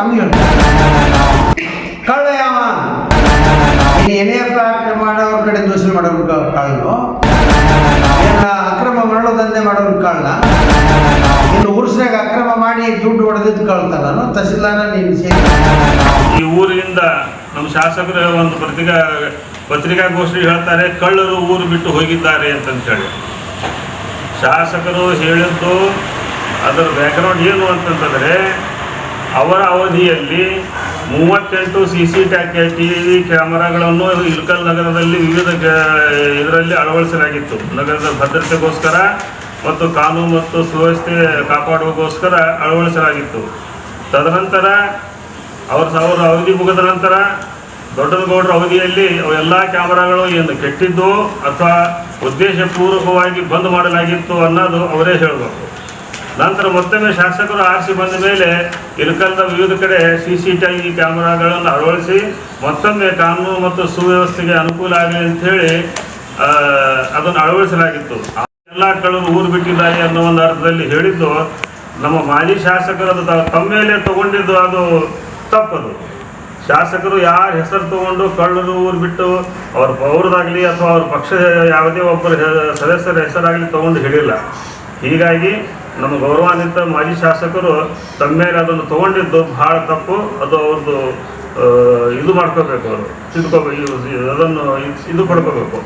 ನಮ್ಗೆ ಕಳ್ಳ ಯಾವ ಏನೇ ಅಕ್ರಮ ಮಾಡೋರ ಕಡೆ ದೂಷಣೆ ಮಾಡೋರು ಕಳ್ಳು. ಅಕ್ರಮ ಮರಳು ದಂಧೆ ಮಾಡೋರು ಕಳ್ಳ. ಇನ್ನು ಊರ್ಸ್ನಾಗ ಅಕ್ರಮ ಮಾಡಿ ದುಡ್ಡು ಹೊಡೆದಿದ್ದು ಕಳ್ತಾನ ತಹಸೀಲ್ದಾರ ನೀನು ಸೇರಿ. ಈ ಊರಿನಿಂದ ನಮ್ಮ ಶಾಸಕರು ಒಂದು ಪತ್ರಿಕಾ ಪತ್ರಿಕಾಗೋಷ್ಠಿ ಹೇಳ್ತಾರೆ, ಕಳ್ಳರು ಊರು ಬಿಟ್ಟು ಹೋಗಿದ್ದಾರೆ ಅಂತಂತ ಹೇಳಿ. ಶಾಸಕರು ಹೇಳಿದ್ದು ಅದರ ಬ್ಯಾಕ್ಗ್ರೌಂಡ್ ಏನು ಅಂತಂತಂದರೆ ಅವರ ಅವಧಿಯಲ್ಲಿ ಮೂವತ್ತೆಂಟು ಸಿ ಸಿ ಟ್ಯಾಕೆ, ಟಿ ವಿ ಕ್ಯಾಮರಾಗಳನ್ನು ಇಳಕಲ್ ನಗರದಲ್ಲಿ ವಿವಿಧ ಇದರಲ್ಲಿ ಅಳವಡಿಸಲಾಗಿತ್ತು. ನಗರದ ಭದ್ರತೆಗೋಸ್ಕರ ಮತ್ತು ಕಾನೂನು ಮತ್ತು ಸುವ್ಯವಸ್ಥೆ ಕಾಪಾಡುವಗೋಸ್ಕರ ಅಳವಡಿಸಲಾಗಿತ್ತು. ತದನಂತರ ಅವ್ರ ಅವರ ಅವಧಿ ಮುಗಿದ ನಂತರ ದೊಡ್ಡನಗೌಡರ ಅವಧಿಯಲ್ಲಿ ಅವೆಲ್ಲ ಕ್ಯಾಮರಾಗಳು ಏನು ಕೆಟ್ಟಿದ್ದು ಅಥವಾ ಉದ್ದೇಶಪೂರ್ವಕವಾಗಿ ಬಂದ್ ಮಾಡಲಾಗಿತ್ತು ಅನ್ನೋದು ಅವರೇ ಹೇಳಬೇಕು. ನಂತರ ಮತ್ತೊಮ್ಮೆ ಶಾಸಕರು ಆರಿಸಿ ಬಂದ ಮೇಲೆ ಇಳಕಲ್ದ ವಿವಿಧ ಕಡೆ ಸಿ ಸಿ ಟಿ ವಿ ಕ್ಯಾಮರಾಗಳನ್ನು ಅಳವಡಿಸಿ ಮತ್ತೊಮ್ಮೆ ಕಾನೂನು ಮತ್ತು ಸುವ್ಯವಸ್ಥೆಗೆ ಅನುಕೂಲ ಆಗಲಿ ಅಂತ ಹೇಳಿ ಅದನ್ನು ಅಳವಡಿಸಲಾಗಿತ್ತು. ಎಲ್ಲ ಕಳ್ಳರು ಊರು ಬಿಟ್ಟಿದ್ದಾರೆ ಅನ್ನೋ ಒಂದು ಅರ್ಥದಲ್ಲಿ ಹೇಳಿದ್ದು, ನಮ್ಮ ಮಾಜಿ ಶಾಸಕರು ಅದು ತಮ್ಮೇಲೆ ತಮ್ಮ ಮೇಲೆ ತಗೊಂಡಿದ್ದು ಅದು ತಪ್ಪದು. ಶಾಸಕರು ಯಾರ ಹೆಸರು ತಗೊಂಡು ಕಳ್ಳರು ಊರು ಬಿಟ್ಟು ಅವ್ರ ಅವ್ರದ್ದಾಗಲಿ ಅಥವಾ ಅವ್ರ ಪಕ್ಷ ಯಾವುದೇ ಒಬ್ಬರ ಸದಸ್ಯರ ಹೆಸರಾಗಲಿ ತಗೊಂಡು ಹೇಳಿಲ್ಲ ಹೀಗಾಗಿ ನಮ್ಮ ಗೌರವಾನ್ವಿತ ಮಾಜಿ ಶಾಸಕರು ತಮ್ಮ ಮೇಲೆ ಅದನ್ನು ತೊಗೊಂಡಿದ್ದು ಬಹಳ ತಪ್ಪು. ಅದು ಅವ್ರದ್ದು ಇದು ಮಾಡ್ಕೋಬೇಕು ಅವರು. ತಿದ್ಕೋಬೇಕು ಅದನ್ನು ಇದು ಪಡ್ಕೋಬೇಕು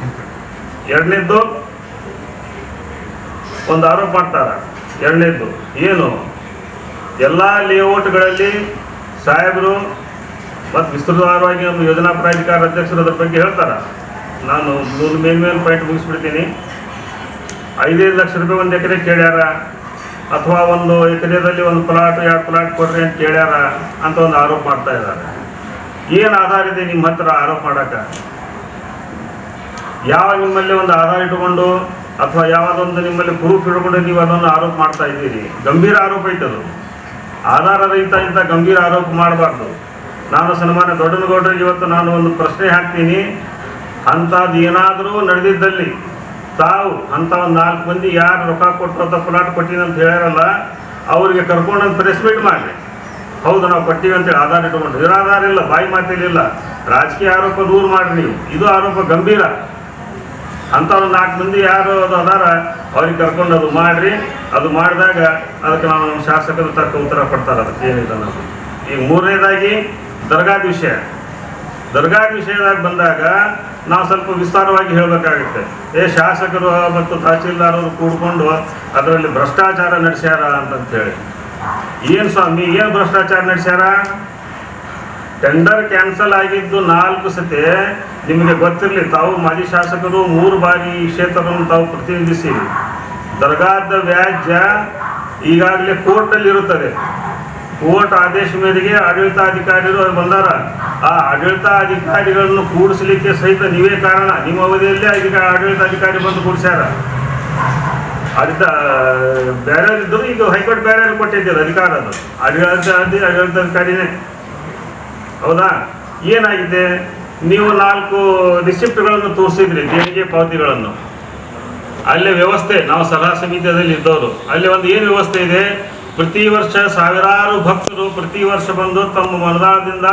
ಎರಡನೇದ್ದು, ಒಂದು ಆರೋಪ ಮಾಡ್ತಾರೆ. ಎರಡನೇದ್ದು, ಏನು? ಎಲ್ಲ ಲೇಔಟ್ಗಳಲ್ಲಿ ಸಾಹೇಬರು ಮತ್ತು ವಿಸ್ತೃತವಾಗಿ ನಮ್ಮ ಯೋಜನಾ ಪ್ರಾಧಿಕಾರ ಅಧ್ಯಕ್ಷರು ಅದ್ರ ಬಗ್ಗೆ ಹೇಳ್ತಾರೆ. ನಾನು ಮೂರು ಮೇನ್ ಮೇನ್ ಪಾಯಿಂಟ್ ಮುಗಿಸ್ಬಿಡ್ತೀನಿ. ಐದೈದು ಲಕ್ಷ ರೂಪಾಯಿ ಒಂದು ಎಕರೆ ಕೇಳ್ಯಾರ. ಅಥವಾ ಒಂದು ಎಕರೆದಲ್ಲಿ ಒಂದು ಪ್ಲಾಟ್, ಎರಡು ಪ್ಲಾಟ್ ಕೊಡ್ರಿ ಅಂತ ಕೇಳ್ಯಾರ ಅಂತ ಒಂದು ಆರೋಪ ಮಾಡ್ತಾ ಇದ್ದಾರೆ. ಏನು ಆಧಾರ ಇದೆ ನಿಮ್ಮ ಹತ್ರ ಆರೋಪ ಮಾಡಕ್ಕೆ ಯಾವ ನಿಮ್ಮಲ್ಲಿ ಒಂದು ಆಧಾರ ಇಟ್ಕೊಂಡು ಅಥವಾ ಯಾವುದೊಂದು ನಿಮ್ಮಲ್ಲಿ ಪ್ರೂಫ್ ಇಟ್ಕೊಂಡು ನೀವು ಅದನ್ನು ಆರೋಪ ಮಾಡ್ತಾ ಇದ್ದೀರಿ? ಗಂಭೀರ ಆರೋಪ ಐತೆ ಅದು. ಆಧಾರ ರಹಿತ ಇಂಥ ಗಂಭೀರ ಆರೋಪ ಮಾಡಬಾರ್ದು. ನಾನು ಸನ್ಮಾನ್ಯ ದೊಡ್ಡನಗೌಡರಿಗೆ ಇವತ್ತು ನಾನು ಒಂದು ಪ್ರಶ್ನೆ ಹಾಕ್ತೀನಿ. ಅಂಥದ್ದು ಏನಾದರೂ ನಡೆದಿದ್ದಲ್ಲಿ ತಾವು ಅಂಥ ಒಂದು ನಾಲ್ಕು ಮಂದಿ ಯಾರು ರೊಕ್ಕ ಕೊಟ್ಟರು ಅಂತ ಪ್ಲಾಟ್ ಕೊಟ್ಟಿನಿ ಅಂತ ಹೇಳ್ಯಾರಲ್ಲ, ಅವರಿಗೆ ಕರ್ಕೊಂಡು ಪ್ರೆಸ್ ಮೀಟ್ ಮಾಡಿರಿ. ಹೌದು, ನಾವು ಕೊಟ್ಟಿವಿ ಅಂತೇಳಿ ಆಧಾರ ಇಟ್ಕೊಂಡು. ನಿರಾಧಾರ ಇಲ್ಲ, ಬಾಯಿ ಮಾತಿಲಿಲ್ಲ ರಾಜಕೀಯ ಆರೋಪ ದೂರ ಮಾಡಿರಿ ನೀವು. ಇದು ಆರೋಪ ಗಂಭೀರ. ಅಂಥವ್ರು ನಾಲ್ಕು ಮಂದಿ ಯಾರು ಅದು ಅದಾರ, ಅವ್ರಿಗೆ ಕರ್ಕೊಂಡು ಅದು ಮಾಡಿರಿ. ಅದು ಮಾಡಿದಾಗ ಅದಕ್ಕೆ ನಾವು ನಮ್ಮ ಶಾಸಕರು ತಕ್ಕ ಉತ್ತರ ಕೊಡ್ತಾರೆ. ಅದಕ್ಕೆ ಏನಿಲ್ಲ ನಾವು ಈಗ ಮೂರನೇದಾಗಿ ದರ್ಗಾದ ವಿಷಯ ದರ್ಗಾದ ವಿಷಯದಾಗ ಬಂದಾಗ ನಾವು ಸ್ವಲ್ಪ ವಿಸ್ತಾರವಾಗಿ ಹೇಳಬೇಕಾಗುತ್ತೆ. ಏ ಶಾಸಕರು ಮತ್ತು ತಹಸೀಲ್ದಾರರು ಕೂಡ್ಕೊಂಡು ಅದರಲ್ಲಿ ಭ್ರಷ್ಟಾಚಾರ ನಡೆಸ್ಯಾರ ಅಂತಂತೇಳಿ. ಏನು ಸ್ವಾಮಿ, ಏನು ಭ್ರಷ್ಟಾಚಾರ ನಡೆಸ್ಯಾರ? ಟೆಂಡರ್ ಕ್ಯಾನ್ಸಲ್ ಆಗಿದ್ದು ನಾಲ್ಕು ಸತಿ. ನಿಮಗೆ ಗೊತ್ತಿರಲಿ, ತಾವು ಮಾಜಿ ಶಾಸಕರು ಮೂರು ಬಾರಿ ಈ ಕ್ಷೇತ್ರವನ್ನು ತಾವು ಪ್ರತಿನಿಧಿಸಿ. ದರ್ಗಾದ ವ್ಯಾಜ್ಯ ಈಗಾಗಲೇ ಕೋರ್ಟಲ್ಲಿ ಇರುತ್ತದೆ. ಕೋರ್ಟ್ ಆದೇಶ ಮೇರೆಗೆ ಆಡಳಿತಾಧಿಕಾರಿಗಳು ಅಲ್ಲಿ ಬಂದಾರ. ಆ ಆಡಳಿತಾಧಿಕಾರಿಗಳನ್ನು ಕೂಡಿಸ್ಲಿಕ್ಕೆ ಸಹಿತ ನೀವೇ ಕಾರಣ. ನಿಮ್ಮ ಅವಧಿಯಲ್ಲೇ ಅಧಿಕ ಆಡಳಿತಾಧಿಕಾರಿ ಬಂದು ಕೂಡಿಸ್ಯಾರ. ಅಡಿತ ಬೇರೆ ಇದ್ದರು ಈಗ ಹೈಕೋರ್ಟ್ ಬೇರೆ ಕೊಟ್ಟಿದ್ದೀರ ಅಧಿಕಾರ ಅದು ಆಡಳಿತಾಧಿ ಆಡಳಿತಾಧಿಕಾರಿನೇ. ಹೌದಾ? ಏನಾಗಿದೆ? ನೀವು ನಾಲ್ಕು ರಿಸಿಪ್ಟ್ಗಳನ್ನು ತೋರಿಸಿದ್ರಿ ದೇಣಿಗೆ ಪಾವತಿಗಳನ್ನು. ಅಲ್ಲೇ ವ್ಯವಸ್ಥೆ, ನಾವು ಸಲಹಾ ಸಮಿತಿಯಲ್ಲಿ ಇದ್ದವರು. ಅಲ್ಲಿ ಒಂದು ಏನು ವ್ಯವಸ್ಥೆ ಇದೆ? ಪ್ರತಿ ವರ್ಷ ಸಾವಿರಾರು ಭಕ್ತರು ಪ್ರತಿ ವರ್ಷ ಬಂದು ತಮ್ಮ ಮನದಾಳದಿಂದ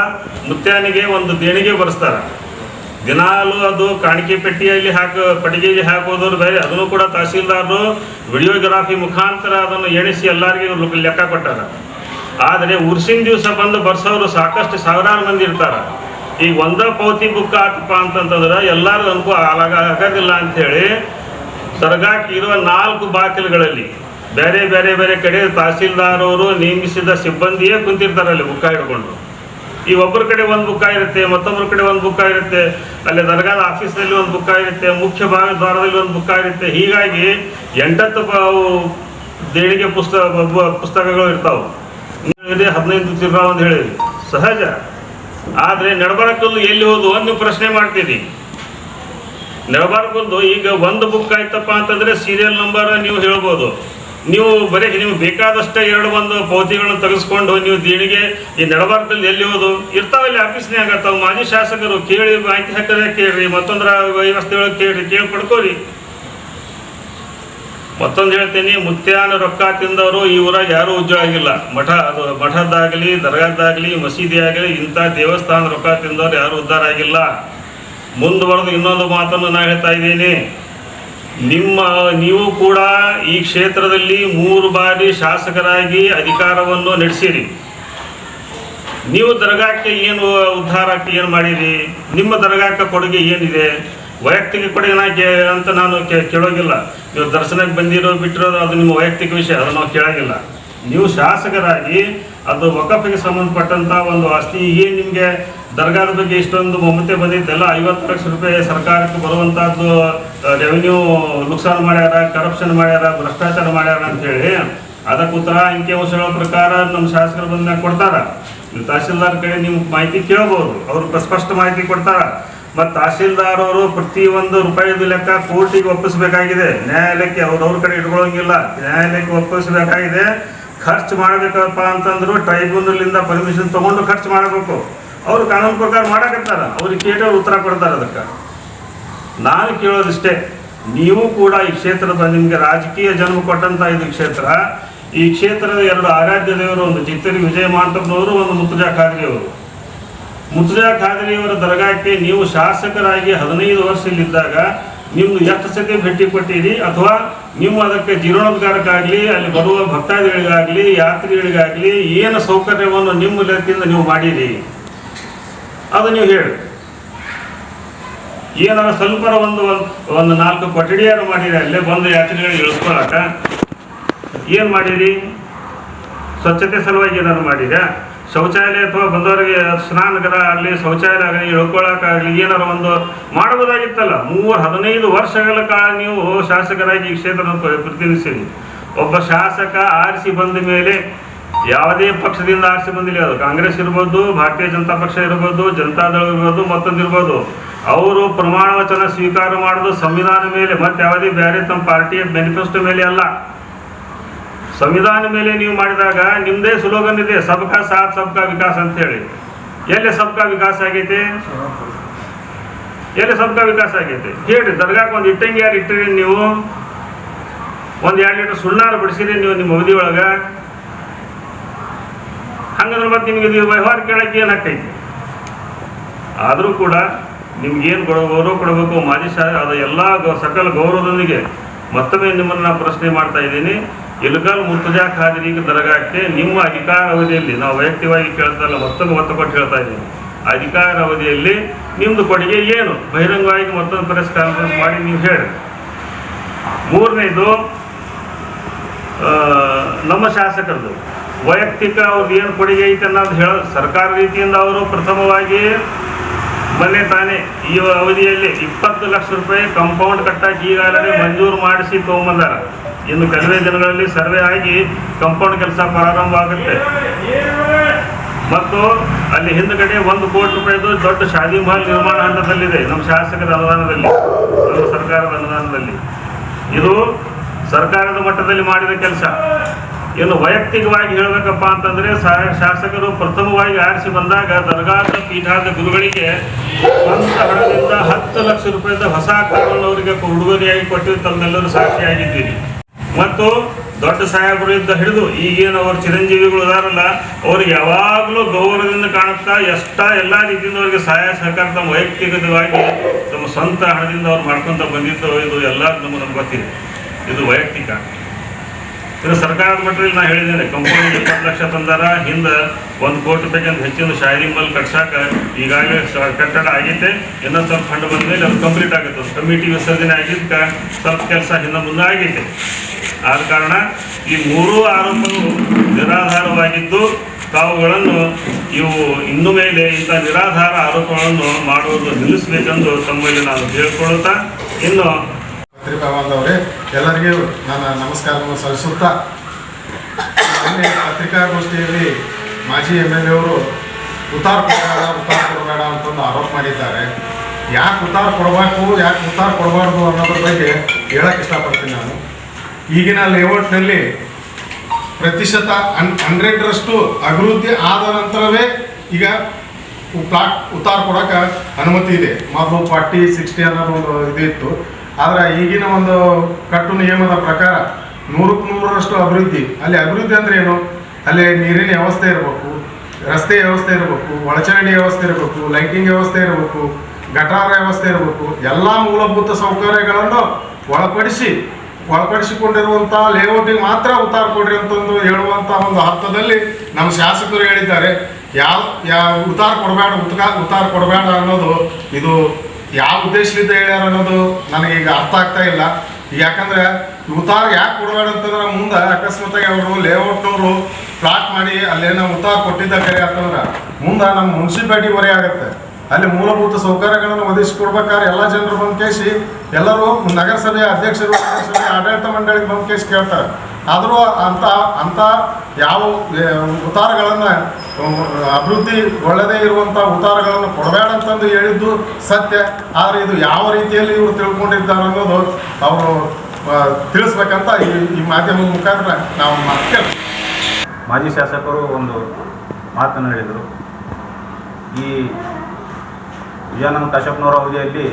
ಮುತ್ಯಾನಿಗೆ ಒಂದು ದೇಣಿಗೆ ಬರೆಸ್ತಾರೆ. ದಿನಾಲು ಅದು ಕಾಣಿಕೆ ಪೆಟ್ಟಿಗೆಯಲ್ಲಿ ಹಾಕಿ ಪಟ್ಟಿಗೆಯಲ್ಲಿ ಹಾಕೋದವ್ರು ಬೇರೆ, ಅದನ್ನು ಕೂಡ ತಹಸೀಲ್ದಾರರು ವಿಡಿಯೋಗ್ರಾಫಿ ಮುಖಾಂತರ ಅದನ್ನು ಎಣಿಸಿ ಎಲ್ಲರಿಗೂ ಲೆಕ್ಕ ಕೊಟ್ಟಾರ. ಆದರೆ ಉರ್ಸಿನ ದಿವಸ ಬಂದು ಬರ್ಸೋರು ಸಾಕಷ್ಟು ಸಾವಿರಾರು ಮಂದಿ ಇರ್ತಾರೆ. ಈಗ ಒಂದ ಪೌತಿ ಬುಕ್ ಆತಪ್ಪ ಅಂತಂತಂದ್ರೆ ಎಲ್ಲರೂ ಅನುಕೂಲ ಆಗ ಆಗೋದಿಲ್ಲ ಅಂಥೇಳಿ ದರ್ಗಾಕ್ಕೆ ಇರುವ ನಾಲ್ಕು ಬಾಗಿಲುಗಳಲ್ಲಿ ಬೇರೆ ಬೇರೆ ಬೇರೆ ಕಡೆ ತಹಸೀಲ್ದಾರ್ ಅವರು ನೇಮಿಸಿದ ಸಿಬ್ಬಂದಿಯೇ ಕುಂತಿರ್ತಾರೆ ಅಲ್ಲಿ ಬುಕ್ಕ ಹಿಡ್ಕೊಂಡು. ಈ ಒಬ್ಬರ ಕಡೆ ಒಂದು ಬುಕ್ಕ ಇರುತ್ತೆ, ಮತ್ತೊಬ್ಬರ ಕಡೆ ಒಂದು ಬುಕ್ಕ ಇರುತ್ತೆ. ಅಲ್ಲಿ ದರ್ಗಾದ ಆಫೀಸ್ನಲ್ಲಿ ಒಂದು ಬುಕ್ಕ ಇರುತ್ತೆ, ಮುಖ್ಯ ಭಾಗ ದ್ವಾರದಲ್ಲಿ ಒಂದು ಬುಕ್ಕ ಇರುತ್ತೆ. ಹೀಗಾಗಿ ಎಂಟತ್ತು ದೇಣಿಗೆ ಪುಸ್ತಕ ಪುಸ್ತಕಗಳು ಇರ್ತಾವೆ. ಹದಿನೈದು ತಿರ್ಗಾವ್ ಅಂತ ಹೇಳಿದ್ವಿ. ಸಹಜ. ಆದರೆ ನಡಬರಕಲ್ಲು ಎಲ್ಲಿ ಹೋದು ನೀವು ಪ್ರಶ್ನೆ ಮಾಡ್ತೀರಿ. ನಡಬಾರ್ಕಲ್ದು ಈಗ ಒಂದು ಬುಕ್ ಆಯ್ತಪ್ಪ ಅಂತಂದರೆ ಸೀರಿಯಲ್ ನಂಬರ್ ನೀವು ಹೇಳ್ಬೋದು. ನೀವು ಬರೀ ನಿಮ್ಗೆ ಬೇಕಾದಷ್ಟೇ ಎರಡು ಒಂದು ಪೌತಿಗಳನ್ನು ತೆಗೆಸ್ಕೊಂಡು ನೀವು ದೇಣಿಗೆ ಈ ನಡಬಾರ್ಕಲ್ಲಿ ಎಲ್ಲಿ ಹೋದು? ಇರ್ತಾವಲ್ಲಿ ಆಫೀಸ್ನ್ಯಾಗ. ತಾವು ಮಾಜಿ ಶಾಸಕರು ಕೇಳಿ ಮಾಹಿತಿ ಹಾಕದೆ ಕೇಳ್ರಿ, ಮತ್ತೊಂದರ ವ್ಯವಸ್ಥೆ ಒಳಗೆ ಕೇಳ್ರಿ, ಕೇಳಿ ಪಡ್ಕೋರಿ. ಮತ್ತೊಂದು ಹೇಳ್ತೀನಿ, ಮುತ್ಯಾನ ರೊಕ್ಕ ತಿಂದವರು ಈ ಊರಾಗ ಯಾರೂ ಉದ್ಯೋಗ ಆಗಿಲ್ಲ. ಮಠ ಅದು ಮಠದ್ದಾಗಲಿ, ದರ್ಗಾದ್ದಾಗಲಿ ಮಸೀದಿ ಆಗಲಿ ಇಂಥ ದೇವಸ್ಥಾನದ ರೊಕ್ಕ ತಿಂದವರು ಯಾರೂ ಉದ್ಧಾರ ಆಗಿಲ್ಲ. ಮುಂದುವರೆದು ಇನ್ನೊಂದು ಮಾತನ್ನು ನಾನು ಹೇಳ್ತಾ ಇದ್ದೀನಿ. ನಿಮ್ಮ, ನೀವು ಕೂಡ ಈ ಕ್ಷೇತ್ರದಲ್ಲಿ ಮೂರು ಬಾರಿ ಶಾಸಕರಾಗಿ ಅಧಿಕಾರವನ್ನು ನಡೆಸಿರಿ. ನೀವು ದರ್ಗಾಕ್ಕೆ ಏನು ಉದ್ಧಾರಕ್ಕೆ ಏನು ಮಾಡಿರಿ? ನಿಮ್ಮ ದರ್ಗಾಕ್ಕೆ ಕೊಡುಗೆ ಏನಿದೆ? ವೈಯಕ್ತಿಕ ಕೊಡುಗೆ ನಾ ಅಂತ ನಾನು ಕೇಳೋಗಿಲ್ಲ. ನೀವು ದರ್ಶನಕ್ಕೆ ಬಂದಿರೋ ಬಿಟ್ಟಿರೋದು ಅದು ನಿಮ್ಮ ವೈಯಕ್ತಿಕ ವಿಷಯ, ಅದನ್ನು ನಾವು ಕೇಳೋಗಿಲ್ಲ. ನೀವು ಶಾಸಕರಾಗಿ ಅದು ವಕಫಿಗೆ ಸಂಬಂಧಪಟ್ಟಂಥ ಒಂದು ಆಸ್ತಿ ಏನು ನಿಮಗೆ ದರ್ಗಾದ ಬಗ್ಗೆ ಇಷ್ಟೊಂದು ಮಮತೆ ಬಂದಿದ್ದೆಲ್ಲ ಐವತ್ತು ಲಕ್ಷ ರೂಪಾಯಿ ಸರ್ಕಾರಕ್ಕೆ ಬರುವಂಥದ್ದು ರೆವಿನ್ಯೂ ನುಕ್ಸಾನ್ ಮಾಡ್ಯಾರ ಕರಪ್ಷನ್ ಮಾಡ್ಯಾರ, ಭ್ರಷ್ಟಾಚಾರ ಮಾಡ್ಯಾರ ಅಂತೇಳಿ ಅದಕ್ಕೆ ಉತ್ತರ ಅಂಕಿಅಂಶಗಳ ಪ್ರಕಾರ ನಮ್ಮ ಶಾಸಕರು ಬಂದಾಗ ಕೊಡ್ತಾರ. ನೀವು ತಹಸೀಲ್ದಾರ್ ಕಡೆ ನಿಮ್ಗೆ ಮಾಹಿತಿ ಕೇಳ್ಬೋದು, ಅವರು ಸ್ಪಷ್ಟ ಮಾಹಿತಿ ಕೊಡ್ತಾರ. ಮತ್ತು ತಹಸೀಲ್ದಾರ್ ಅವರು ಪ್ರತಿ ಒಂದು ರೂಪಾಯಿದು ಲೆಕ್ಕ ಕೋರ್ಟಿಗೆ ಒಪ್ಪಿಸಬೇಕಾಗಿದೆ. ನ್ಯಾಯಾಲಯಕ್ಕೆ ಅವ್ರವ್ರ ಕಡೆ ಇಟ್ಕೊಳ್ಳೋಂಗಿಲ್ಲ ನ್ಯಾಯಾಲಯಕ್ಕೆ ಒಪ್ಪಿಸಬೇಕಾಗಿದೆ. ಖರ್ಚು ಮಾಡಬೇಕಪ್ಪ ಅಂತಂದ್ರು ಟ್ರೈಬ್ಯುನಲಿಂದ ಪರ್ಮಿಷನ್ ತೊಗೊಂಡು ಖರ್ಚು ಮಾಡಬೇಕು. ಅವ್ರು ಕಾನೂನು ಪ್ರಕಾರ ಮಾಡಕತ್ತಾರ. ಅವ್ರಿಗೆ ಕೇಟವ್ರು ಉತ್ತರ ಕೊಡ್ತಾರೆ ಅದಕ್ಕೆ. ನಾನು ಕೇಳೋದಿಷ್ಟೇ, ನೀವು ಕೂಡ ಈ ಕ್ಷೇತ್ರದ ನಿಮಗೆ ರಾಜಕೀಯ ಜನ್ಮ ಕೊಟ್ಟಂತ ಇದು ಕ್ಷೇತ್ರ. ಈ ಕ್ಷೇತ್ರದ ಎರಡು ಆರಾಧ್ಯ ದೇವರು, ಒಂದು ಚಿತ್ತರಿ ವಿಜಯ ಮಾಂತಪ್ಪನವರು, ಒಂದು ಮುತ್ತುಜಾ ಖಾದ್ರಿ ಅವರು. ಮುತ್ತುಜಾ ಖಾದ್ರಿಯವರ ದರ್ಗಾಕ್ಕೆ ನೀವು ಶಾಸಕರಾಗಿ ಹದಿನೈದು ವರ್ಷ ಇಲ್ಲಿದ್ದಾಗ ನಿಮ್ಮ ಎಷ್ಟು ಸತಿ ಭೇಟಿ ಕೊಟ್ಟಿರಿ? ಅಥವಾ ನಿಮ್ಮ ಅದಕ್ಕೆ ಜೀರ್ಣೋದ್ಗಾರಕ್ಕಾಗಲಿ, ಅಲ್ಲಿ ಬರುವ ಭಕ್ತಾದಿಗಳಿಗಾಗಲಿ, ಯಾತ್ರಿಗಳಿಗಾಗಲಿ, ಏನು ಸೌಕರ್ಯವನ್ನು ನಿಮ್ಮ ಲೆಕ್ಕಿಂದ ನೀವು ಮಾಡಿರಿ? ಅದು ನೀವು ಹೇಳಿ. ಏನಾರ ಸ್ವಲ್ಪ ಒಂದು ಒಂದು ನಾಲ್ಕು ಕೊಠಡಿಯಾರು ಮಾಡಿರಿ ಅಲ್ಲೇ ಬಂದು ಯಾತ್ರೆಗಳು ಇಳಿಸ್ಕೊಳಕ? ಏನು ಮಾಡಿರಿ? ಸ್ವಚ್ಛತೆ ಸಲುವಾಗಿ ಏನಾದ್ರು ಮಾಡಿದ್ಯಾ? ಶೌಚಾಲಯ ಅಥವಾ ಬಂದವರಿಗೆ ಸ್ನಾನಗರ ಆಗಲಿ, ಶೌಚಾಲಯ ಆಗಲಿ ಇಳ್ಕೊಳ್ಳೋಕ್ಕಾಗಲಿ ಏನಾರ ಒಂದು ಮಾಡಬಹುದಾಗಿತ್ತಲ್ಲ? ಮೂರು ಹದಿನೈದು ವರ್ಷಗಳ ಕಾಲ ನೀವು ಶಾಸಕರಾಗಿ ಈ ಕ್ಷೇತ್ರವನ್ನು ಪ್ರ- ಪ್ರತಿನಿಧಿಸಿರಿ. ಒಬ್ಬ ಶಾಸಕ ಆರಿಸಿ ಬಂದ ಮೇಲೆ ಯಾವುದೇ ಪಕ್ಷದಿಂದ ಆರಿಸಿ ಬಂದಿಲ್ಲ. ಅದು ಕಾಂಗ್ರೆಸ್ ಇರ್ಬೋದು, ಭಾರತೀಯ ಜನತಾ ಪಕ್ಷ ಇರ್ಬೋದು ಜನತಾದಳ ಇರ್ಬೋದು, ಮತ್ತೊಂದು ಇರ್ಬೋದು. ಅವರು ಪ್ರಮಾಣ ವಚನ ಸ್ವೀಕಾರ ಮಾಡೋದು ಸಂವಿಧಾನ ಮೇಲೆ, ಮತ್ತೆ ಯಾವುದೇ ಬೇರೆ ತಮ್ಮ ಪಾರ್ಟಿಯ ಮ್ಯಾನಿಫೆಸ್ಟೋ ಮೇಲೆ ಅಲ್ಲ. ಸಂವಿಧಾನ ಮೇಲೆ ನೀವು ಮಾಡಿದಾಗ ನಿಮ್ಮದೇ ಸ್ಲೋಗನ್ ಇದೆ, ಸಬ್ಕಾ ಸಾಥ್, ಸಬ್ಕಾ ವಿಕಾಸ್ ಅಂತ ಹೇಳಿ. ಎಲ್ಲಿ ಸಬ್ಕಾ ವಿಕಾಸ ಆಗೈತೆ? ಎಲ್ಲಿ ಸಬ್ಕಾ ವಿಕಾಸ ಆಗೈತೆ? ಹೇಳಿ ದರ್ಗಾಕ್ ಒಂದು ಇಟ್ಟಂಗಿ ಯಾರು ಇಟ್ಟಿರಿ ನೀವು? ಒಂದು ಎರಡು ಲೀಟರ್ ಸುಣ್ಣಾರು ಬಿಡಿಸಿರಿ ನೀವು ನಿಮ್ಮ ಅವಧಿ ಒಳಗೆ? ಹಂಗಂದ್ರೆ ಮತ್ತೆ ನಿಮಗೆ ವ್ಯವಹಾರ ಕೇಳಕ್ಕೆ ಏನಾಗ್ತೈತಿ? ಆದರೂ ಕೂಡ ನಿಮ್ಗೇನು ಕೊಡೋ ಗೌರವ ಕೊಡಬೇಕು? ಮಾಜಿ ಶಾ, ಅದು ಎಲ್ಲ ಸಕಲ ಗೌರವದೊಂದಿಗೆ ಮತ್ತೊಮ್ಮೆ ನಿಮ್ಮನ್ನು ನಾನು ಪ್ರಶ್ನೆ ಮಾಡ್ತಾ ಇದ್ದೀನಿ. ಇಲ್ಗಲ್ ಮುರ್ತಜಾ ಖಾದಿರಿಗೆ ದರಗಾಕ್ಕೆ ನಿಮ್ಮ ಅಧಿಕಾರ ಅವಧಿಯಲ್ಲಿ, ನಾವು ವೈಯಕ್ತಿಕವಾಗಿ ಕೇಳ್ತಾ ಇಲ್ಲ ಮತ್ತೊಂದು ಮತ್ತೆ ಕೊಟ್ಟು ಹೇಳ್ತಾ ಇದ್ದೀನಿ. ಅಧಿಕಾರ ಅವಧಿಯಲ್ಲಿ ನಿಮ್ಮದು ಕೊಡುಗೆ ಏನು? ಬಹಿರಂಗವಾಗಿ ಮತ್ತೊಂದು ಪ್ರೆಸ್ ಕಾನ್ಫರೆನ್ಸ್ ಮಾಡಿ ನೀವು ಹೇಳಿ. ಮೂರನೇದು ನಮ್ಮ ಶಾಸಕರದು, ವೈಯಕ್ತಿಕ ಅವ್ರದ್ದು ಏನು ಕೊಡುಗೆ ಐತೆ ಅನ್ನೋದು ಹೇಳ, ಸರ್ಕಾರ ರೀತಿಯಿಂದ ಅವರು ಪ್ರಥಮವಾಗಿ ಮೊನ್ನೆ ತಾನೇ. ಈ ಅವಧಿಯಲ್ಲಿ ಇಪ್ಪತ್ತು ಲಕ್ಷ ರೂಪಾಯಿ ಕಂಪೌಂಡ್ ಕಟ್ಟಾಕಿ ಈಗಾಗಲೇ ಮಂಜೂರು ಮಾಡಿಸಿ ತೊಗೊಂಬಂದಾರ. ಇನ್ನು ಕೆಲವೇ ದಿನಗಳಲ್ಲಿ ಸರ್ವೆ ಆಗಿ ಕಂಪೌಂಡ್ ಕೆಲಸ ಪ್ರಾರಂಭ ಆಗುತ್ತೆ. ಮತ್ತು ಅಲ್ಲಿ ಹಿಂದ್ಗಡೆ ಒಂದು ಕೋಟಿ ರೂಪಾಯಿದು ದೊಡ್ಡ ಶಾದಿ ಮಹಲ್ ನಿರ್ಮಾಣ ಹಂತದಲ್ಲಿದೆ. ನಮ್ಮ ಶಾಸಕರ ಅನುದಾನದಲ್ಲಿ, ನಮ್ಮ ಸರ್ಕಾರದ ಅನುದಾನದಲ್ಲಿ. ಇದು ಸರ್ಕಾರದ ಮಟ್ಟದಲ್ಲಿ ಮಾಡಿದ ಕೆಲಸ. ಇನ್ನು ವೈಯಕ್ತಿಕವಾಗಿ ಹೇಳಬೇಕಪ್ಪ ಅಂತಂದ್ರೆ ಶಾಸಕರು ಪ್ರಥಮವಾಗಿ ಆರಿಸಿ ಬಂದಾಗ ದರ್ಗಾದ ಪೀಠಾದ ಗುರುಗಳಿಗೆ ಸ್ವಂತ ಹಣದಿಂದ ಹತ್ತು ಲಕ್ಷ ರೂಪಾಯಿದ ಹೊಸ ಕಾರನ್ನು ಅವರಿಗೆ ಉಡುಗೊರೆಯಾಗಿ ಕೊಟ್ಟು ತಮ್ಮೆಲ್ಲರೂ ಸಾಕ್ಷಿಯಾಗಿದ್ದೀರಿ. ಮತ್ತು ದೊಡ್ಡ ಸಾಹೇಬರಿಂದ ಹಿಡಿದು ಈಗೇನು ಅವ್ರ ಚಿರಂಜೀವಿಗಳು ಇದಾರಲ್ಲ ಅವ್ರಿಗೆ ಯಾವಾಗಲೂ ಗೌರವದಿಂದ ಕಾಣುತ್ತಾ ಎಷ್ಟ ಎಲ್ಲ ರೀತಿಯಿಂದ ಅವರಿಗೆ ಸಹಾಯ ಸಹಕಾರ ತಮ್ಮ ವೈಯಕ್ತಿಕವಾಗಿ ತಮ್ಮ ಸ್ವಂತ ಹಣದಿಂದ ಅವ್ರು ಮಾಡ್ಕೊಂತ ಬಂದಿದ್ದು, ಇದು ಎಲ್ಲ ನಮ್ಗೆ ಗೊತ್ತಿದೆ. ಇದು ವೈಯಕ್ತಿಕ. ಇದು ಸರ್ಕಾರದ ಮಟ್ಟದಲ್ಲಿ ನಾ ಹೇಳಿದ್ದೇನೆ. ಕಂಪನಿ ಇಪ್ಪತ್ತು ಲಕ್ಷ ತಂದಾರ, ಹಿಂದೆ ಒಂದು ಕೋಟಿ ರೂಪಾಯಿಗಿಂತ ಹೆಚ್ಚಿನ ಶಾಯರಿ ಮಲ್ ಕಟ್ಸಾಕ ಈಗಾಗಲೇ ಕಟ್ಟಡ ಆಗೈತೆ. ಇನ್ನೊಂದು ಸ್ವಲ್ಪ ಫಂಡ್ ಬಂದ್ಮೇಲೆ ಅದು ಕಂಪ್ಲೀಟ್ ಆಗುತ್ತೆ. ಕಮಿಟಿ ವಿಸರ್ಜನೆ ಆಗಿದ್ದಕ್ಕೆ ಸ್ವಲ್ಪ ಕೆಲಸ ಹಿಂದೆ ಮುಂದೆ ಆಗೈತೆ. ಆದ ಕಾರಣ ಈ ಮೂರೂ ಆರೋಪಗಳು ನಿರಾಧಾರವಾಗಿದ್ದು ತಾವುಗಳನ್ನು ಇವು ಇನ್ನು ಮೇಲೆ ಇಂಥ ನಿರಾಧಾರ ಆರೋಪಗಳನ್ನು ಮಾಡುವುದು ನಿಲ್ಲಿಸಬೇಕೆಂದು ತಮ್ಮಲ್ಲಿ ನಾನು ಕೇಳಿಕೊಳ್ಳುತ್ತಾ, ಇನ್ನು ಪತ್ರಿಕಾ ಬಾಂಧವರೇ ಎಲ್ಲರಿಗೂ ನನ್ನ ನಮಸ್ಕಾರವನ್ನು ಸಲ್ಲಿಸುತ್ತಾ ಅಲ್ಲಿ ಪತ್ರಿಕಾಗೋಷ್ಠಿಯಲ್ಲಿ ಮಾಜಿ ಎಂ ಎಲ್ ಎ ಅವರು ಉತ್ತಾರ ಕೊಡಬೇಡ ಉತ್ತಾರ ಕೊಡಬೇಡ ಅಂತಂದು ಆರೋಪ ಮಾಡಿದ್ದಾರೆ. ಯಾಕೆ ಉತ್ತಾರ ಕೊಡಬೇಕು, ಯಾಕೆ ಉತ್ತಾರ ಕೊಡಬಾರ್ದು ಅನ್ನೋದ್ರ ಬಗ್ಗೆ ಹೇಳಕ್ಕೆ ಇಷ್ಟಪಡ್ತೀನಿ ನಾನು. ಈಗಿನ ಲೇಔಟ್ನಲ್ಲಿ ಪ್ರತಿಶತ ಅನ್ ಹಂಡ್ರೆಡ್ರಷ್ಟು ಅಭಿವೃದ್ಧಿ ಆದ ನಂತರವೇ ಈಗ ಪ್ಲಾಟ್ ಉತ್ತಾರ ಕೊಡೋಕೆ ಅನುಮತಿ ಇದೆ. ಮೊದಲು ಫಾರ್ಟಿ ಸಿಕ್ಸ್ಟಿ ಅನ್ನೋದು ಒಂದು ಇದು ಇತ್ತು. ಆದ್ರೆ ಈಗಿನ ಒಂದು ಕಟ್ಟು ನಿಯಮದ ಪ್ರಕಾರ ನೂರಕ್ಕೆ ನೂರರಷ್ಟು ಅಭಿವೃದ್ಧಿ. ಅಲ್ಲಿ ಅಭಿವೃದ್ಧಿ ಅಂದ್ರೆ ಏನು? ಅಲ್ಲಿ ನೀರಿನ ವ್ಯವಸ್ಥೆ ಇರಬೇಕು, ರಸ್ತೆ ವ್ಯವಸ್ಥೆ ಇರಬೇಕು, ಒಳಚರಂಡಿ ವ್ಯವಸ್ಥೆ ಇರಬೇಕು ಲೈಟಿಂಗ್ ವ್ಯವಸ್ಥೆ ಇರಬೇಕು, ಗಟಾರ ವ್ಯವಸ್ಥೆ ಇರಬೇಕು. ಎಲ್ಲ ಮೂಲಭೂತ ಸೌಕರ್ಯಗಳನ್ನು ಒಳಪಡಿಸಿ ಒಳಪಡಿಸಿಕೊಂಡಿರುವಂಥ ಲೇಔಟಿಗೆ ಮಾತ್ರ ಉತ್ತಾರ ಕೊಡ್ರಿ ಅಂತಂದು ಹೇಳುವಂಥ ಒಂದು ಹಂತದಲ್ಲಿ ನಮ್ಮ ಶಾಸಕರು ಹೇಳಿದ್ದಾರೆ. ಯಾವ ಯಾವ ಉತ್ತಾರ ಕೊಡಬೇಡ, ಉತ್ಕ, ಉತ್ತಾರ ಕೊಡಬೇಡ ಅನ್ನೋದು ಇದು ಯಾವ ಉದ್ದೇಶದಿಂದ ಹೇಳ್ಯಾರ ಅನ್ನೋದು ನನಗೆ ಈಗ ಅರ್ಥ ಆಗ್ತಾ ಇಲ್ಲ. ಯಾಕಂದ್ರೆ ಉತ್ತಾರ ಯಾಕೆ ಕೊಡಬೇಡ ಅಂತಂದ್ರೆ ಮುಂದೆ ಅಕಸ್ಮಾತಾಗಿ ಅವರು ಲೇಔಟ್ನವರು ಪ್ಲಾಟ್ ಮಾಡಿ ಅಲ್ಲೇನೋ ಉತ್ತಾರ ಕೊಟ್ಟಿದ್ದ ಕರೆ ಅಂತಂದ್ರೆ ಮುಂದೆ ನಮ್ಮ ಮುನ್ಸಿಪಾಲ್ಟಿ ಹೊರೆ ಆಗುತ್ತೆ. ಅಲ್ಲಿ ಮೂಲಭೂತ ಸೌಕರ್ಯಗಳನ್ನು ಒದಗಿಸಿಕೊಡ್ಬೇಕಾದ್ರೆ ಎಲ್ಲ ಜನರು ಬಂದು ಕೇಸಿ ಎಲ್ಲರೂ ನಗರಸಭೆ ಅಧ್ಯಕ್ಷರು ಆಡಳಿತ ಮಂಡಳಿಗೆ ಬಂದು ಕೇಸಿ ಕೇಳ್ತಾರೆ. ಆದರೂ ಅಂತ ಅಂತ ಯಾವ ಉತ್ತಾರಗಳನ್ನು ಅಭಿವೃದ್ಧಿಗೊಳ್ಳದೇ ಇರುವಂಥ ಉತ್ತಾರಗಳನ್ನು ಕೊಡಬೇಡ ಅಂತಂದು ಹೇಳಿದ್ದು ಸತ್ಯ. ಆದರೆ ಇದು ಯಾವ ರೀತಿಯಲ್ಲಿ ಇವರು ತಿಳ್ಕೊಂಡಿದ್ದಾರೆ ಅನ್ನೋದು ಅವರು ತಿಳಿಸ್ಬೇಕಂತ ಈ ಈ ಮಾಧ್ಯಮದ ಮುಖಾಂತರ ನಾವು ಮಾತು ಮಾಜಿ ಶಾಸಕರು ಒಂದು ಮಾತನ್ನು ಹೇಳಿದರು. ಈ ವಿಜಯಾನಂದ ಕಾಶ್ಯಪ್ನವರ ಅವಧಿಯಲ್ಲಿ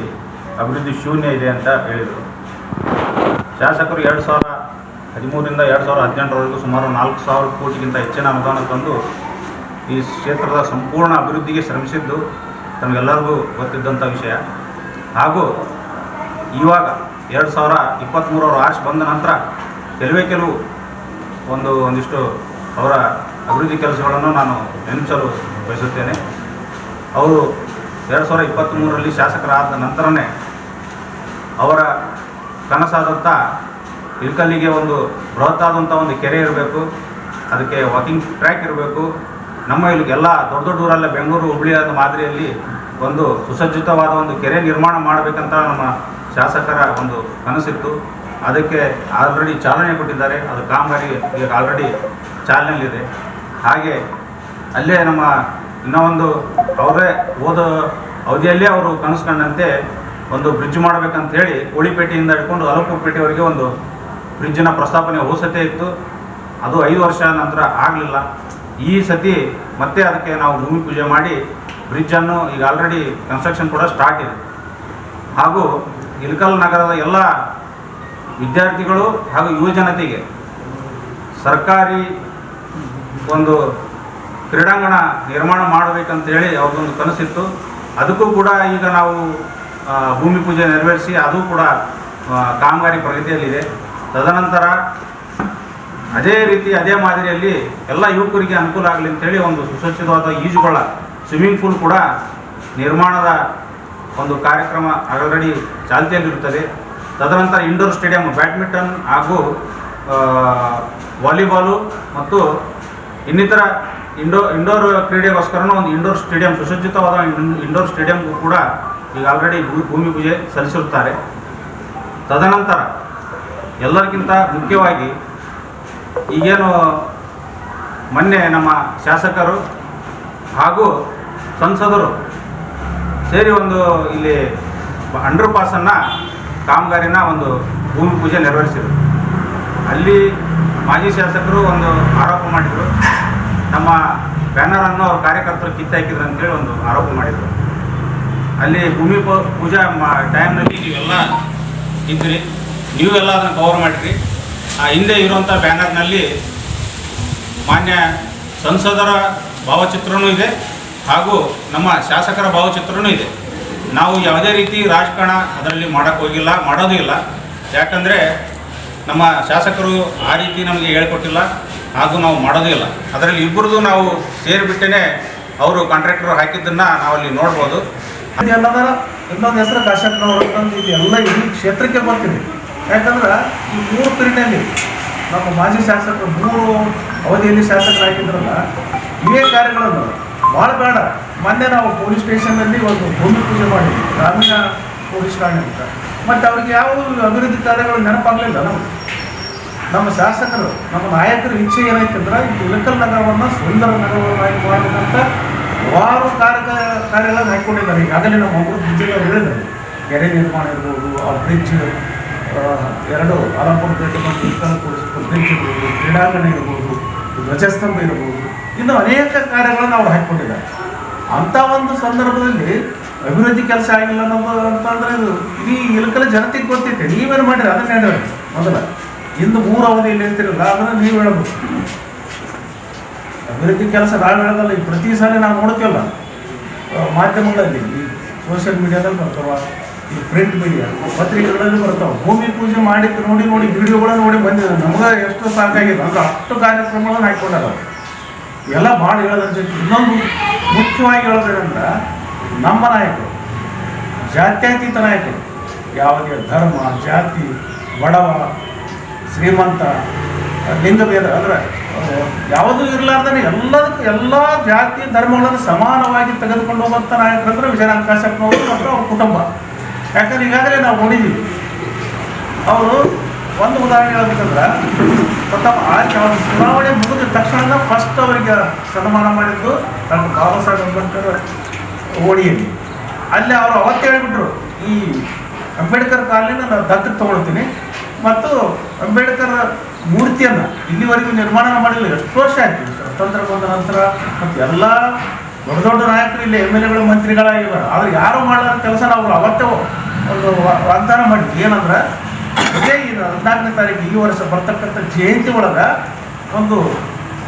ಅಭಿವೃದ್ಧಿ ಶೂನ್ಯ ಇದೆ ಅಂತ ಹೇಳಿದರು. ಶಾಸಕರು ಎರಡು ಸಾವಿರ ಹದಿಮೂರರಿಂದ ಎರಡು ಸಾವಿರದ ಹದಿನೆಂಟರವರೆಗೂ ಸುಮಾರು ನಾಲ್ಕು ಸಾವಿರ ಕೋಟಿಗಿಂತ ಹೆಚ್ಚಿನ ಅನುದಾನ ತಂದು ಈ ಕ್ಷೇತ್ರದ ಸಂಪೂರ್ಣ ಅಭಿವೃದ್ಧಿಗೆ ಶ್ರಮಿಸಿದ್ದು ತಮಗೆಲ್ಲರಿಗೂ ಗೊತ್ತಿದ್ದಂಥ ವಿಷಯ. ಹಾಗೂ ಇವಾಗ ಎರಡು ಸಾವಿರ ಇಪ್ಪತ್ತ್ಮೂರರ ಆಶ್ ಬಂದ ನಂತರ ಕೆಲವೇ ಕೆಲವು ಒಂದು ಒಂದಿಷ್ಟು ಅವರ ಅಭಿವೃದ್ಧಿ ಕೆಲಸಗಳನ್ನು ನಾನು ನೆನಪಿಸಲು ಬಯಸುತ್ತೇನೆ. ಅವರು ಎರಡು ಸಾವಿರ ಇಪ್ಪತ್ತ್ಮೂರರಲ್ಲಿ ಶಾಸಕರಾದ ನಂತರನೇ ಅವರ ಕನಸಾದಂಥ ಇಳ್ಕಲ್ಲಿಗೆ ಒಂದು ಬೃಹತ್ತಾದಂಥ ಒಂದು ಕೆರೆ ಇರಬೇಕು. ಅದಕ್ಕೆ ವಾಕಿಂಗ್ ಟ್ರ್ಯಾಕ್ ಇರಬೇಕು. ನಮ್ಮ ಇಲ್ಲಿಗೆ ಎಲ್ಲ ದೊಡ್ಡ ದೊಡ್ಡ ಊರಲ್ಲ, ಬೆಂಗಳೂರು ಹುಬ್ಳಿಯಾದ ಮಾದರಿಯಲ್ಲಿ ಒಂದು ಸುಸಜ್ಜಿತವಾದ ಒಂದು ಕೆರೆ ನಿರ್ಮಾಣ ಮಾಡಬೇಕಂತ ನಮ್ಮ ಶಾಸಕರ ಒಂದು ಕನಸಿತ್ತು ಅದಕ್ಕೆ ಆಲ್ರೆಡಿ ಚಾಲನೆ ಕೊಟ್ಟಿದ್ದಾರೆ. ಅದು ಕಾಮಗಾರಿ ಈಗ ಆಲ್ರೆಡಿ ಚಾಲನೆಯಲ್ಲಿದೆ. ಹಾಗೆ ಅಲ್ಲೇ ನಮ್ಮ ಇನ್ನೂ ಒಂದು ಅವರೇ ಓದೋ ಅವಧಿಯಲ್ಲೇ ಅವರು ಕನಸು ಕಂಡಂತೆ ಒಂದು ಬ್ರಿಡ್ಜ್ ಮಾಡಬೇಕಂತ ಹೇಳಿ ಕೋಳಿಪೇಟೆಯಿಂದ ಹಿಡ್ಕೊಂಡು ಅಲಪುರಪೇಟೆವರೆಗೆ ಒಂದು ಬ್ರಿಡ್ಜಿನ ಪ್ರಸ್ತಾಪನೆ ಹೋದ ಸತಿ ಇತ್ತು. ಅದು ಐದು ವರ್ಷ ನಂತರ ಆಗಲಿಲ್ಲ. ಈ ಸತಿ ಮತ್ತೆ ಅದಕ್ಕೆ ನಾವು ಭೂಮಿ ಪೂಜೆ ಮಾಡಿ ಬ್ರಿಡ್ಜನ್ನು ಈಗ ಆಲ್ರೆಡಿ ಕನ್ಸ್ಟ್ರಕ್ಷನ್ ಕೂಡ ಸ್ಟಾರ್ಟ್ ಇದೆ. ಹಾಗೂ ಇಲ್ಕಲ್ ನಗರದ ಎಲ್ಲ ವಿದ್ಯಾರ್ಥಿಗಳು ಹಾಗೂ ಯುವ ಜನತೆಗೆ ಸರ್ಕಾರಿ ಒಂದು ಕ್ರೀಡಾಂಗಣ ನಿರ್ಮಾಣ ಮಾಡಬೇಕಂತೇಳಿ ಅವ್ರದ್ದೊಂದು ಕನಸಿತ್ತು. ಅದಕ್ಕೂ ಕೂಡ ಈಗ ನಾವು ಭೂಮಿ ಪೂಜೆ ನೆರವೇರಿಸಿ, ಅದು ಕೂಡ ಕಾಮಗಾರಿ ಪ್ರಗತಿಯಲ್ಲಿದೆ. ತದನಂತರ ಅದೇ ರೀತಿ ಅದೇ ಮಾದರಿಯಲ್ಲಿ ಎಲ್ಲ ಯುವಕರಿಗೆ ಅನುಕೂಲ ಆಗಲಿ ಅಂತೇಳಿ ಒಂದು ಸುಸಜ್ಜಿತವಾದ ಈಜುಗಳ ಸ್ವಿಮ್ಮಿಂಗ್ ಪೂಲ್ ಕೂಡ ನಿರ್ಮಾಣದ ಒಂದು ಕಾರ್ಯಕ್ರಮ ಆಲ್ರೆಡಿ ಚಾಲ್ತಿಯಲ್ಲಿರುತ್ತದೆ. ತದನಂತರ ಇಂಡೋರ್ ಸ್ಟೇಡಿಯಂ ಬ್ಯಾಡ್ಮಿಂಟನ್ ಹಾಗೂ ವಾಲಿಬಾಲು ಮತ್ತು ಇನ್ನಿತರ ಇಂಡೋ ಇಂಡೋರ್ ಕ್ರೀಡೆಗೋಸ್ಕರನೂ ಒಂದು ಇಂಡೋರ್ ಸ್ಟೇಡಿಯಂ ಸುಸಜ್ಜಿತವಾದ ಇಂಡೋರ್ ಸ್ಟೇಡಿಯಂಗೂ ಕೂಡ ಈಗ ಆಲ್ರೆಡಿ ಭೂಮಿ ಪೂಜೆ ಸಲ್ಲಿಸಿರುತ್ತಾರೆ. ತದನಂತರ ಎಲ್ಲರಿಗಿಂತ ಮುಖ್ಯವಾಗಿ ಈಗೇನು ಮೊನ್ನೆ ನಮ್ಮ ಶಾಸಕರು ಹಾಗೂ ಸಂಸದರು ಸೇರಿ ಒಂದು ಇಲ್ಲಿ ಅಂಡರ್ ಪಾಸನ್ನು ಕಾಮಗಾರಿನ ಒಂದು ಭೂಮಿ ಪೂಜೆ ನೆರವೇರಿಸಿದರು. ಅಲ್ಲಿ ಮಾಜಿ ಶಾಸಕರು ಒಂದು ಆರೋಪ ಮಾಡಿದರು. ನಮ್ಮ ಬ್ಯಾನರನ್ನು ಅವ್ರ ಕಾರ್ಯಕರ್ತರು ಕಿತ್ತಾಕಿದ್ರು ಅಂತೇಳಿ ಒಂದು ಆರೋಪ ಮಾಡಿದರು. ಅಲ್ಲಿ ಭೂಮಿ ಪೂಜಾ ಟೈಮ್ನಲ್ಲಿ ನೀವೆಲ್ಲ ಇದ್ರಿ ನೀವೆಲ್ಲ ಅದನ್ನು ಕವರ್ ಮಾಡಿರಿ. ಆ ಹಿಂದೆ ಇರುವಂಥ ಬ್ಯಾನರ್ನಲ್ಲಿ ಮಾನ್ಯ ಸಂಸದರ ಭಾವಚಿತ್ರನೂ ಇದೆ ಹಾಗೂ ನಮ್ಮ ಶಾಸಕರ ಭಾವಚಿತ್ರನೂ ಇದೆ. ನಾವು ಯಾವುದೇ ರೀತಿ ರಾಜಕಾರಣ ಅದರಲ್ಲಿ ಮಾಡೋಕ್ಕೆ ಹೋಗಿಲ್ಲ, ಮಾಡೋದು ಇಲ್ಲ. ಯಾಕಂದರೆ ನಮ್ಮ ಶಾಸಕರು ಆ ರೀತಿ ನಮಗೆ ಹೇಳ್ಕೊಟ್ಟಿಲ್ಲ ಹಾಗೂ ನಾವು ಮಾಡೋದೂ ಇಲ್ಲ. ಅದರಲ್ಲಿ ಇಬ್ಬರದು ನಾವು ಸೇರಿಬಿಟ್ಟೇ ಅವರು ಕಾಂಟ್ರಾಕ್ಟರ್ ಹಾಕಿದ್ದನ್ನು ನಾವಲ್ಲಿ ನೋಡ್ಬೋದು. ಎಲ್ಲದರ ಇನ್ನೊಂದು ಹೆಸರು ಕಾಶ್ಯಪ್ನವರು ಇದು. ಎಲ್ಲ ಇಡೀ ಕ್ಷೇತ್ರಕ್ಕೆ ಬರ್ತಿದೆ. ಯಾಕಂದ್ರೆ ಈ ಮೂರು ಪೀರಿಯಡ್ನಲ್ಲಿ ನಮ್ಮ ಮಾಜಿ ಶಾಸಕರು ಮೂರು ಅವಧಿಯಲ್ಲಿ ಶಾಸಕರಾಗಿದ್ರಲ್ಲ ಇವೇ ಕಾರ್ಯಗಳನ್ನು ಭಾಳ ಬೇಡ. ಮೊನ್ನೆ ನಾವು ಪೊಲೀಸ್ ಸ್ಟೇಷನ್ನಲ್ಲಿ ಒಂದು ಭೂಮಿ ಪೂಜೆ ಮಾಡಿದ್ವಿ, ಗ್ರಾಮೀಣ ಪೊಲೀಸ್ ಠಾಣೆ ಅಂತ. ಮತ್ತು ಅವ್ರಿಗೆ ಯಾವ ಅಭಿವೃದ್ಧಿ ಕಾರ್ಯಗಳು ನೆನಪಾಗಲಿಲ್ಲ ನಮಗೆ. ನಮ್ಮ ಶಾಸಕರು, ನಮ್ಮ ನಾಯಕರ ಇಚ್ಛೆ ಏನಾಯ್ತಂದ್ರೆ ಈ ಇಳಕಲ್ ನಗರವನ್ನು ಸುಂದರ ನಗರವನ್ನಾಗಿ ಮಾಡಬೇಕಂತ ಹಲವಾರು ಕಾರ್ಯ ಕಾರ್ಯಗಳನ್ನು ಹಾಕ್ಕೊಂಡಿದ್ದಾರೆ. ಈಗಾಗಲೇ ನಮ್ಮ ಒಬ್ಬರು ಬಿಜೆಪಿ ಹೇಳಿದ್ದಾರೆ. ಕೆರೆ ನಿರ್ಮಾಣ ಇರ್ಬೋದು, ಆ ಬ್ರಿಡ್ಜ್ ಎರಡು ಆಲಂಪುರ ಪೇಟೆ ಮತ್ತು ಇರ್ಬೋದು ಕ್ರೀಡಾಂಗಣ ಇರ್ಬೋದು, ಧ್ವಜಸ್ತಂಭ ಇರ್ಬೋದು, ಇನ್ನು ಅನೇಕ ಕಾರ್ಯಗಳನ್ನು ಅವ್ರು ಹಾಕಿಕೊಂಡಿದ್ದಾರೆ. ಅಂಥ ಒಂದು ಸಂದರ್ಭದಲ್ಲಿ ಅಭಿವೃದ್ಧಿ ಕೆಲಸ ಆಗಿಲ್ಲ ಅನ್ನೋದು ಅಂತಂದ್ರೆ ಇದು ಇಡೀ ಇಲಕಲ ಜನತೆಗೆ ಗೊತ್ತೈತೆ. ನೀವೇನು ಮಾಡಿರಿ? ಅದನ್ನ ಹೇಳಿ ಮೊದಲ. ಇಂದು ಮೂರು ಅವಧಿಯಲ್ಲಿ ಅಂತಿರಲ್ಲ ಅದನ್ನ ನೀವು ಹೇಳಬೇಕು. ಅಭಿವೃದ್ಧಿ ಕೆಲಸ ನಾವು ಹೇಳೋದಲ್ಲ, ಈ ಪ್ರತಿ ಸಲ ನಾವು ನೋಡ್ತೀವಲ್ಲ ಮಾಧ್ಯಮಗಳಲ್ಲಿ ಸೋಷಿಯಲ್ ಮೀಡಿಯಾದಲ್ಲಿ ಬರ್ತಾವ ಪ್ರಿಂಟ್ ಮೀಡಿಯಾ ಪತ್ರಿಕೆಗಳಲ್ಲಿ ಬರ್ತಾವೆ. ಭೂಮಿ ಪೂಜೆ ಮಾಡಿ ನೋಡಿ ನೋಡಿ ವಿಡಿಯೋಗಳನ್ನು ನೋಡಿ ಬಂದಿದೆ. ನಮ್ಗೆ ಎಷ್ಟು ಸಾಕಾಗಿದೆ. ಅಂದ್ರೆ ಅಷ್ಟು ಕಾರ್ಯಕ್ರಮಗಳನ್ನು ಹಾಕ್ಕೊಂಡಾರ ಎಲ್ಲ ಭಾಳ ಹೇಳೋದಂತ ಇನ್ನೊಂದು ಮುಖ್ಯವಾಗಿ ಹೇಳೋದೇನಂದ್ರೆ ನಮ್ಮ ನಾಯಕರು, ಜಾತ್ಯತೀತ ನಾಯಕರು, ಯಾವುದೇ ಧರ್ಮ, ಜಾತಿ, ಬಡವ, ಶ್ರೀಮಂತ, ಲಿಂಗಭೇದ, ಅಂದ್ರೆ, ಯಾವುದು ಇರಲಾರ್ದೇ ಎಲ್ಲದಕ್ಕೂ ಎಲ್ಲ ಜಾತಿ ಧರ್ಮಗಳನ್ನು ಸಮಾನವಾಗಿ ತೆಗೆದುಕೊಂಡು ಹೋಗುವಂಥ ನಾಯಕರು ಅಂದ್ರೆ ವಿಜಯನಾಥ ಕಾಶ್ಯಪ್ನವರು ಮತ್ತು ಅವ್ರ ಕುಟುಂಬ. ಯಾಕಂದ್ರೆ ಈಗಾಗಲೇ ನಾವು ನೋಡಿದ್ದೀವಿ ಅವರು ಒಂದು ಉದಾಹರಣೆ ಹೇಳ್ಬೇಕಂದ್ರೆ, ಪ್ರಥಮ ಆಯ್ಕೆ ಅವರು ಚುನಾವಣೆ ಮುಗಿದ ತಕ್ಷಣ ಫಸ್ಟ್ ಅವರಿಗೆ ಸನ್ಮಾನ ಮಾಡಿದ್ದು ನಮ್ಮ ಬಾಬಾ ಸಾಹೇಬ್ ಅಂಬೇಡ್ಕರ್ ಓಣಿಯಲ್ಲಿ. ಅಲ್ಲಿ ಅವರು ಅವತ್ತು ಹೇಳಿಬಿಟ್ರು, ಈ ಅಂಬೇಡ್ಕರ್ ಕಾಲಿನ ನಾನು ದತ್ತು ತೊಗೊಳ್ತೀನಿ ಮತ್ತು ಅಂಬೇಡ್ಕರ್ ಮೂರ್ತಿಯನ್ನು ಇಲ್ಲಿವರೆಗೂ ನಿರ್ಮಾಣ ಮಾಡಿಲ್ಲ, ಎಷ್ಟು ವರ್ಷ ಆಯಿತು. ಸ್ವತಂತ್ರ ಬಂದ ನಂತರ ಮತ್ತು ಎಲ್ಲ ದೊಡ್ಡ ದೊಡ್ಡ ನಾಯಕರು ಇಲ್ಲಿ ಎಂ ಎಲ್ ಎಗಳು ಮಂತ್ರಿಗಳಾಗಿದ್ದಾರೆ. ಆದ್ರೆ ಯಾರು ಮಾಡೋ ಕೆಲಸ ನಾವು ಅವತ್ತೇ ಒಂದು ವಾಗ್ದಾನ ಮಾಡಿದ್ವಿ. ಏನಂದ್ರೆ, ಇದೇ ಈ ಹದಿನಾಲ್ಕನೇ ತಾರೀಕು ಈ ವರ್ಷ ಬರ್ತಕ್ಕಂಥ ಜಯಂತಿ ಒಳಗೆ ಒಂದು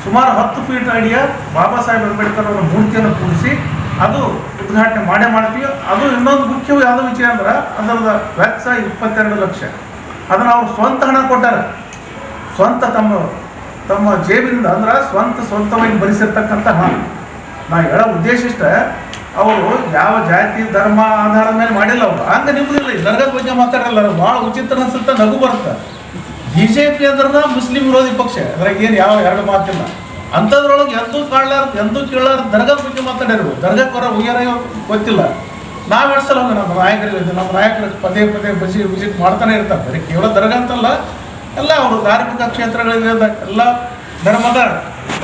ಸುಮಾರು ಹತ್ತು ಫೀಟ್ ಅಡಿಯ ಬಾಬಾ ಸಾಹೇಬ್ ಅಂಬೇಡ್ಕರ್ ಅವರ ಮೂರ್ತಿಯನ್ನು ಕೂಡಿಸಿ ಅದು ಉದ್ಘಾಟನೆ ಮಾಡೇ ಮಾಡ್ತೀವಿ. ಅದು ಇನ್ನೊಂದು ಮುಖ್ಯ ಯಾವುದೋ ವಿಷಯ ಅಂದ್ರೆ, ಅದರದ ವೆಚ್ಚ ಇಪ್ಪತ್ತೆರಡು ಲಕ್ಷ. ಅದನ್ನು ಅವ್ರು ಸ್ವಂತ ಹಣ ಕೊಟ್ಟಾರೆ. ಸ್ವಂತ ತಮ್ಮ ತಮ್ಮ ಜೇಬಿನಿಂದ ಅಂದ್ರೆ ಸ್ವಂತ ಸ್ವಂತವಾಗಿ ಭರಿಸಿರ್ತಕ್ಕಂಥ ಹಣ. ನಾ ಹೇಳೋ ಉದ್ದೇಶ ಇಷ್ಟ ಅವರು ಯಾವ ಜಾತಿ, ಧರ್ಮ, ಆಧಾರದ ಮೇಲೆ ಮಾಡಿಲ್ಲ ಅವರು. ಹಂಗೆ ಈ ದರ್ಗಾ ಬಗ್ಗೆ ಮಾತಾಡಲ್ಲ ಭಾಳ ಉಚಿತ ಅನ್ಸುತ್ತೆ, ನಗು ಬರುತ್ತೆ. ಬಿ ಜೆ ಪಿ ಅಂದ್ರೆ ಮುಸ್ಲಿಂ ವಿರೋಧಿ ಪಕ್ಷ. ಅದ್ರಾಗ ಏನು ಯಾವ ಎರಡು ಮಾತಿಲ್ಲ. ಅಂಥದ್ರೊಳಗೆ ಎಂದೂ ಕಾಣಲಾರ್ದು ಎಂದೂ ಕೇಳಲಾರ್ದು ದರ್ಗದ ಬಗ್ಗೆ ಮಾತಾಡಿರ್ಬೋದು ದರ್ಗಕ್ಕೆ ಬರೋ ಉಯ್ಯಾರ ಗೊತ್ತಿಲ್ಲ. ನಾವು ಎಡ್ಸಲ್ಲ ನಮ್ಮ ನಾಯಕರಿಗೆ ನಮ್ಮ ನಾಯಕರು ಪದೇ ಪದೇ ಬಸಿ ವಿಸಿಟ್ ಮಾಡ್ತಾನೆ ಇರ್ತಾರೆ. ಬರೀ ಕೇವಲ ದರ್ಗಾ ಅಂತಲ್ಲ, ಎಲ್ಲ ಅವರು ಧಾರ್ಮಿಕ ಕ್ಷೇತ್ರಗಳಿಂದ ಎಲ್ಲ ಧರ್ಮದ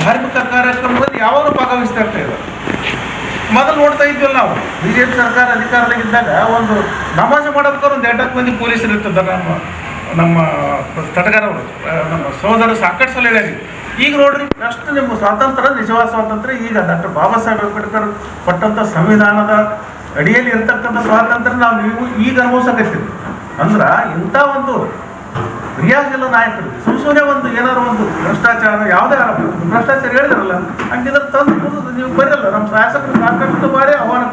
ಧಾರ್ಮಿಕ ಕಾರ್ಯಕ್ರಮದಲ್ಲಿ ಯಾವಾಗ ಭಾಗವಹಿಸ್ತಾ ಇರ್ತಾ ಇದ್ದಾರೆ. ಮೊದಲು ನೋಡ್ತಾ ಇದ್ವಲ್ಲ ನಾವು. ಬಿ ಜೆ ಪಿ ಸರ್ಕಾರ ಅಧಿಕಾರದಾಗಿದ್ದಾಗ ಒಂದು ನಮಾಜ್ ಮಾಡಬೇಕಾದ್ರೆ ಒಂದು ಎಂಟತ್ತು ಮಂದಿ ಪೊಲೀಸರು ಇರ್ತದ ನಮ್ಮ ನಮ್ಮ ತಟಗಾರವರು ನಮ್ಮ ಸಹೋದರರು ಸಾಕಷ್ಟು ಸಲ ಹೇಳಿ ಈಗ ನೋಡ್ರಿ ಅಷ್ಟು ನಿಮ್ಮ ಸ್ವಾತಂತ್ರ್ಯ, ನಿಜವಾದ ಸ್ವಾತಂತ್ರ್ಯ, ಈಗ ಡಾಕ್ಟರ್ ಬಾಬಾ ಸಾಹೇಬ್ ಅಂಬೇಡ್ಕರ್ ಕೊಟ್ಟಂಥ ಸಂವಿಧಾನದ ಅಡಿಯಲ್ಲಿ ಇರ್ತಕ್ಕಂಥ ಸ್ವಾತಂತ್ರ್ಯ ನಾವು ನೀವು ಈಗ ಅನುಭವಿಸಕತ್ತೀವಿ ಅಂದ್ರೆ ಇಂಥ ಒಂದು ಕ್ರಿಯಾಶೀಲ ನಾಯಕರು ಸುಮ್ಮನೆ ಒಂದು ಏನಾದ್ರು ಒಂದು ಭ್ರಷ್ಟಾಚಾರ, ಯಾವುದೇ ಆರೋಪ, ಭ್ರಷ್ಟಾಚಾರ ಹೇಳಿದ್ರಲ್ಲ, ಹಂಗಿದ್ರೆ ತಂದು ನೀವು ಬರಲ್ಲ. ನಮ್ಮ ಶಾಸಕರು ಸಾಕಷ್ಟು ಬಾರಿ ಆಹ್ವಾನ